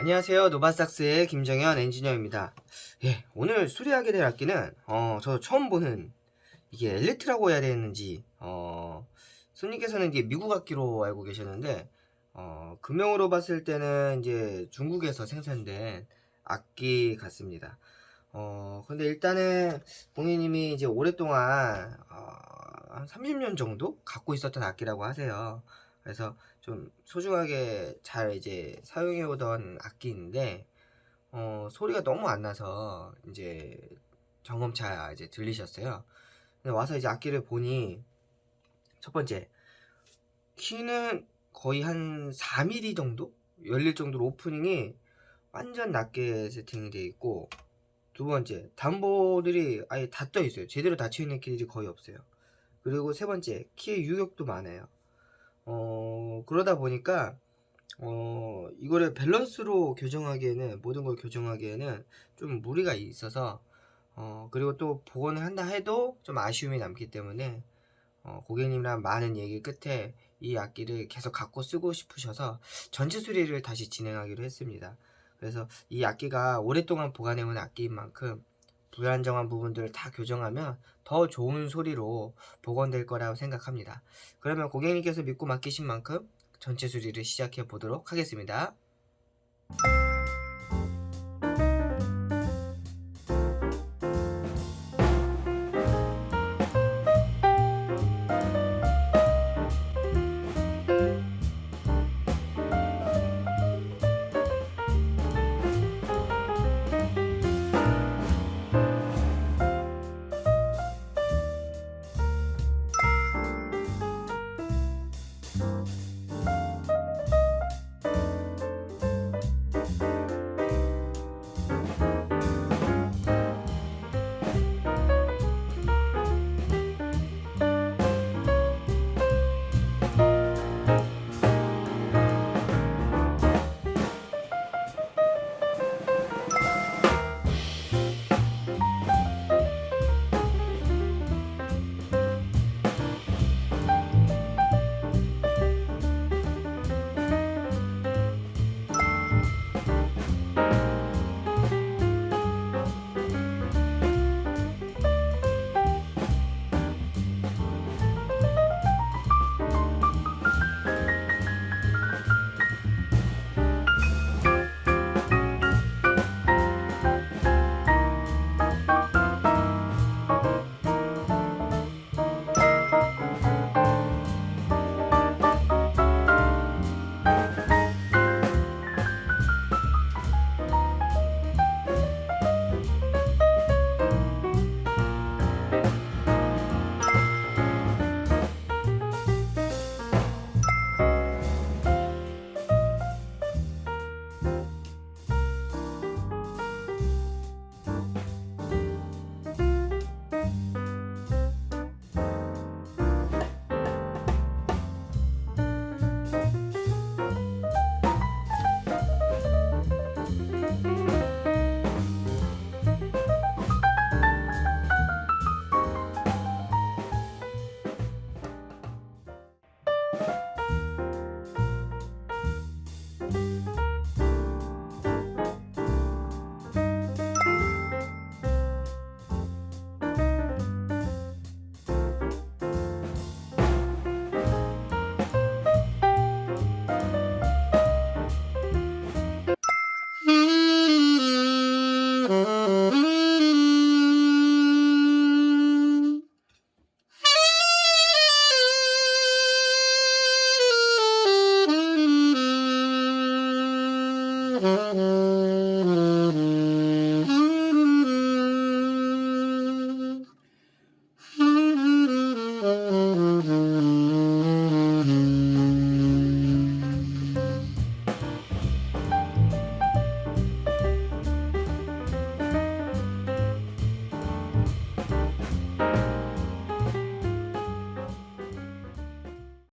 안녕하세요. 노바삭스의 김정현 엔지니어입니다. 예, 오늘 수리하게 될 악기는, 어, 저 처음 보는, 이게 엘리트라고 해야 되는지, 어, 손님께서는 이게 미국 악기로 알고 계셨는데, 어, 금형으로 봤을 때는 이제 중국에서 생산된 악기 같습니다. 어, 근데 일단은 공인님이 이제 오랫동안, 어, 한 30년 정도 갖고 있었던 악기라고 하세요. 그래서 좀 소중하게 잘 이제 사용해 오던 악기인데 어 소리가 너무 안 나서 이제 점검차 이제 들리셨어요. 와서 이제 악기를 보니 첫 번째 키는 거의 한 4mm 정도 열릴 정도로 오프닝이 완전 낮게 세팅이 되어 있고 두 번째 담보들이 아예 다 떠 있어요. 제대로 닫혀 있는 키들이 거의 없어요. 그리고 세 번째 키의 유격도 많아요. 어, 그러다 보니까, 어, 이거를 밸런스로 교정하기에는, 모든 걸 교정하기에는 좀 무리가 있어서, 어, 그리고 또 복원을 한다 해도 좀 아쉬움이 남기 때문에, 어, 고객님이랑 많은 얘기 끝에 이 악기를 계속 갖고 쓰고 싶으셔서 전체 수리를 다시 진행하기로 했습니다. 그래서 이 악기가 오랫동안 보관해온 악기인 만큼 불안정한 부분들을 다 교정하면 더 좋은 소리로 복원될 거라고 생각합니다. 그러면 고객님께서 믿고 맡기신 만큼 전체 수리를 시작해 보도록 하겠습니다. Mm-hmm.